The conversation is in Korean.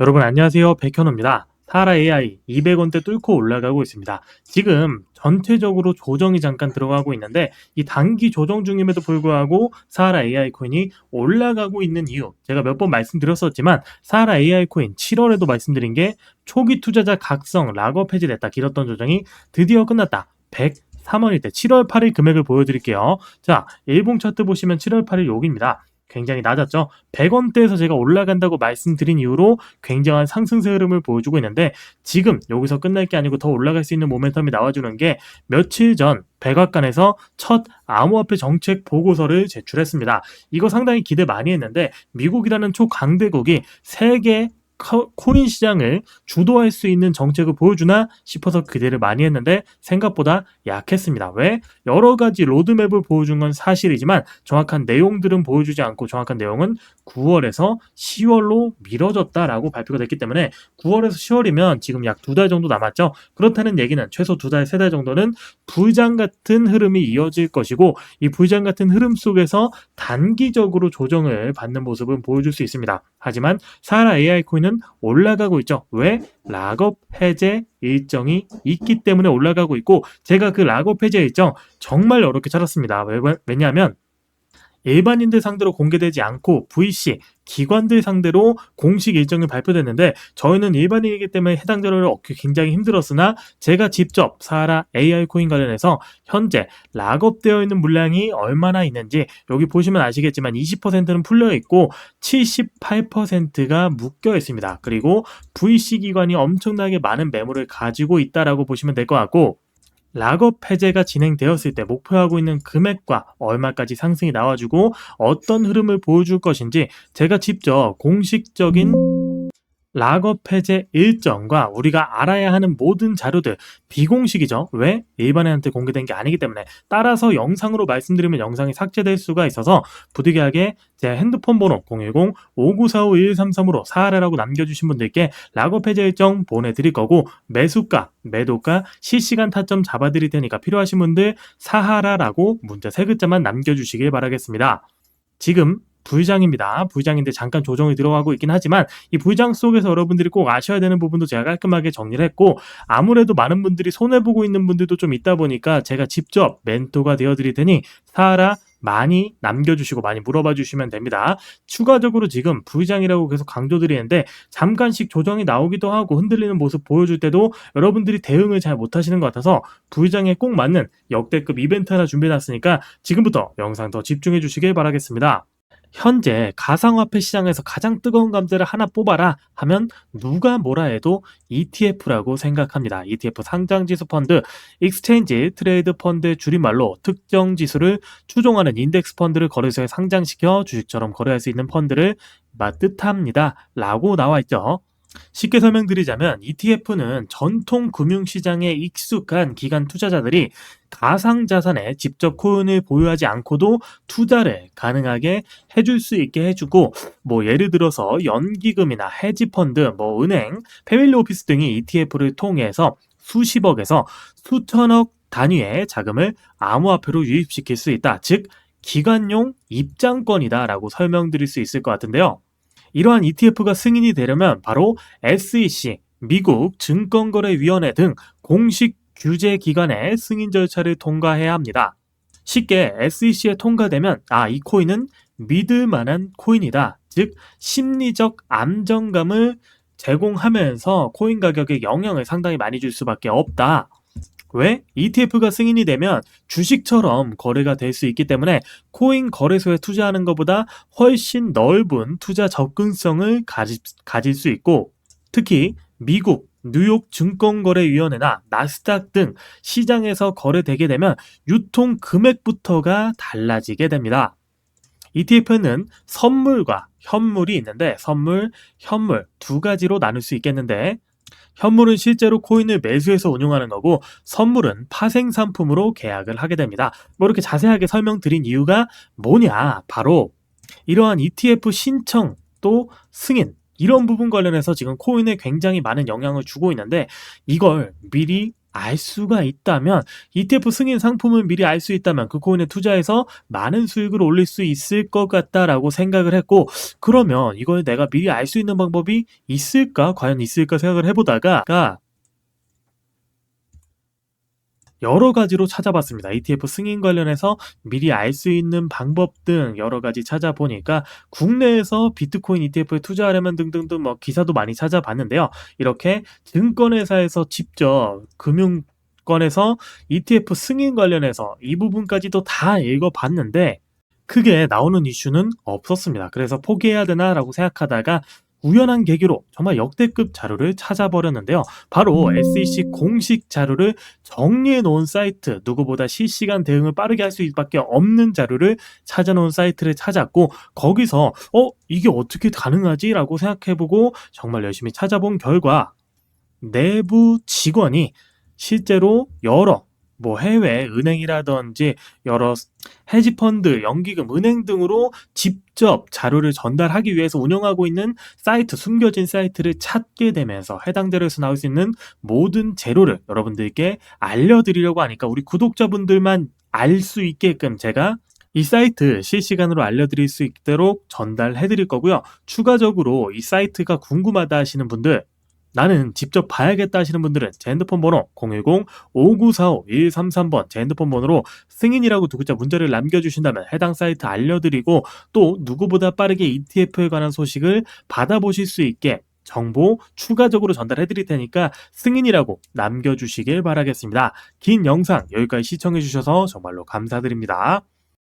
여러분 안녕하세요. 백현우입니다. 사라 AI 200원대 뚫고 올라가고 있습니다. 지금 전체적으로 조정이 잠깐 들어가고 있는데 이 단기 조정 중임에도 불구하고 사라 AI 코인이 올라가고 있는 이유 제가 몇 번 말씀드렸었지만 사라 AI 코인 7월에도 말씀드린 게 초기 투자자 각성 락업 해제됐다 길었던 조정이 드디어 끝났다. 103원일 때 7월 8일 금액을 보여드릴게요. 자 일봉 차트 보시면 7월 8일 여기입니다. 굉장히 낮았죠. 100원대에서 제가 올라간다고 말씀드린 이후로 굉장한 상승세 흐름을 보여주고 있는데 지금 여기서 끝날 게 아니고 더 올라갈 수 있는 모멘텀이 나와주는 게 며칠 전 백악관에서 첫 암호화폐 정책 보고서를 제출했습니다. 이거 상당히 기대 많이 했는데 미국이라는 초강대국이 세계 코인 시장을 주도할 수 있는 정책을 보여주나 싶어서 기대를 많이 했는데 생각보다 약했습니다. 왜? 여러 가지 로드맵을 보여준 건 사실이지만 정확한 내용들은 보여주지 않고 정확한 내용은 9월에서 10월로 미뤄졌다라고 발표가 됐기 때문에 9월에서 10월이면 지금 약 두 달 정도 남았죠. 그렇다는 얘기는 최소 두 달, 세 달 정도는 불장 같은 흐름이 이어질 것이고 이 불장 같은 흐름 속에서 단기적으로 조정을 받는 모습은 보여줄 수 있습니다. 하지만 사라 AI 코인은 올라가고 있죠. 왜? 락업 해제 일정이 있기 때문에 올라가고 있고 제가 그 락업 해제 일정 정말 어렵게 찾았습니다. 왜냐하면 일반인들 상대로 공개되지 않고 VC 기관들 상대로 공식 일정이 발표됐는데 저희는 일반인이기 때문에 해당 자료를 얻기 굉장히 힘들었으나 제가 직접 사하라 AI 코인 관련해서 현재 락업되어 있는 물량이 얼마나 있는지 여기 보시면 아시겠지만 20%는 풀려 있고 78%가 묶여 있습니다. 그리고 VC 기관이 엄청나게 많은 매물을 가지고 있다라고 보시면 될 것 같고 락업 해제가 진행되었을 때 목표하고 있는 금액과 얼마까지 상승이 나와주고 어떤 흐름을 보여줄 것인지 제가 직접 공식적인 락업 해제 일정과 우리가 알아야 하는 모든 자료들 비공식이죠. 왜? 일반인한테 공개된 게 아니기 때문에 따라서 영상으로 말씀드리면 영상이 삭제될 수가 있어서 부득이하게 제 핸드폰 번호 010-5945-1133으로 사하라라고 남겨주신 분들께 락업 해제 일정 보내드릴 거고 매수가, 매도가, 실시간 타점 잡아드릴 테니까 필요하신 분들 사하라라고 문자 세 글자만 남겨주시길 바라겠습니다. 지금 부장입니다. 부장인데 잠깐 조정이 들어가고 있긴 하지만 이 부장 속에서 여러분들이 꼭 아셔야 되는 부분도 제가 깔끔하게 정리를 했고 아무래도 많은 분들이 손해보고 있는 분들도 좀 있다 보니까 제가 직접 멘토가 되어드릴 테니 사하라 많이 남겨주시고 많이 물어봐 주시면 됩니다. 추가적으로 지금 부장이라고 계속 강조드리는데 잠깐씩 조정이 나오기도 하고 흔들리는 모습 보여줄 때도 여러분들이 대응을 잘 못하시는 것 같아서 부장에 꼭 맞는 역대급 이벤트 하나 준비해놨으니까 지금부터 영상 더 집중해 주시길 바라겠습니다. 현재 가상화폐 시장에서 가장 뜨거운 감자를 하나 뽑아라 하면 누가 뭐라 해도 ETF라고 생각합니다. ETF 상장지수 펀드, 익스체인지 트레이드 펀드의 줄임말로 특정 지수를 추종하는 인덱스 펀드를 거래소에 상장시켜 주식처럼 거래할 수 있는 펀드를 뜻합니다. 라고 나와 있죠. 쉽게 설명드리자면 ETF는 전통 금융시장에 익숙한 기관 투자자들이 가상자산에 직접 코인을 보유하지 않고도 투자를 가능하게 해줄 수 있게 해주고 뭐 예를 들어서 연기금이나 헤지펀드, 뭐 은행, 패밀리 오피스 등이 ETF를 통해서 수십억에서 수천억 단위의 자금을 암호화폐로 유입시킬 수 있다. 즉 기관용 입장권이다라고 설명드릴 수 있을 것 같은데요. 이러한 ETF가 승인이 되려면 바로 SEC, 미국 증권거래위원회 등 공식 규제 기관의 승인 절차를 통과해야 합니다. 쉽게 SEC에 통과되면 아, 이 코인은 믿을 만한 코인이다. 즉, 심리적 안정감을 제공하면서 코인 가격에 영향을 상당히 많이 줄 수밖에 없다. 왜? ETF가 승인이 되면 주식처럼 거래가 될 수 있기 때문에 코인 거래소에 투자하는 것보다 훨씬 넓은 투자 접근성을 가지, 가질 수 있고 특히 미국 뉴욕 증권거래위원회나 나스닥 등 시장에서 거래되게 되면 유통 금액부터가 달라지게 됩니다. ETF는 선물과 현물이 있는데 선물, 현물 두 가지로 나눌 수 있겠는데 현물은 실제로 코인을 매수해서 운용하는 거고 선물은 파생 상품으로 계약을 하게 됩니다. 뭐 이렇게 자세하게 설명드린 이유가 뭐냐? 바로 이러한 ETF 신청 또 승인 이런 부분 관련해서 지금 코인에 굉장히 많은 영향을 주고 있는데 이걸 미리 알 수가 있다면 ETF 승인 상품을 미리 알 수 있다면 그 코인에 투자해서 많은 수익을 올릴 수 있을 것 같다라고 생각을 했고 그러면 이걸 내가 미리 알 수 있는 방법이 있을까? 과연 있을까 생각을 해보다가 여러 가지로 찾아봤습니다. ETF 승인 관련해서 미리 알 수 있는 방법 등 여러 가지 찾아보니까 국내에서 비트코인 ETF에 투자하려면 등등등 뭐 기사도 많이 찾아봤는데요. 이렇게 증권회사에서 직접 금융권에서 ETF 승인 관련해서 이 부분까지도 다 읽어봤는데 크게 나오는 이슈는 없었습니다. 그래서 포기해야 되나라고 생각하다가 우연한 계기로 정말 역대급 자료를 찾아버렸는데요. 바로 SEC 공식 자료를 정리해 놓은 사이트, 누구보다 실시간 대응을 빠르게 할 수밖에 없는 자료를 찾아놓은 사이트를 찾았고 거기서 어 이게 어떻게 가능하지라고 생각해보고 정말 열심히 찾아본 결과 내부 직원이 실제로 여러 뭐 해외 은행이라든지 여러 헤지 펀드, 연기금, 은행 등으로 직접 자료를 전달하기 위해서 운영하고 있는 사이트, 숨겨진 사이트를 찾게 되면서 해당 자료에서 나올 수 있는 모든 재료를 여러분들께 알려드리려고 하니까 우리 구독자분들만 알 수 있게끔 제가 이 사이트 실시간으로 알려드릴 수 있도록 전달해 드릴 거고요. 추가적으로 이 사이트가 궁금하다 하시는 분들 나는 직접 봐야겠다 하시는 분들은 제 핸드폰 번호 010-5945-133번 제 핸드폰 번호로 승인이라고 두 글자 문자를 남겨주신다면 해당 사이트 알려드리고 또 누구보다 빠르게 ETF에 관한 소식을 받아보실 수 있게 정보 추가적으로 전달해 드릴 테니까 승인이라고 남겨주시길 바라겠습니다. 긴 영상 여기까지 시청해 주셔서 정말로 감사드립니다.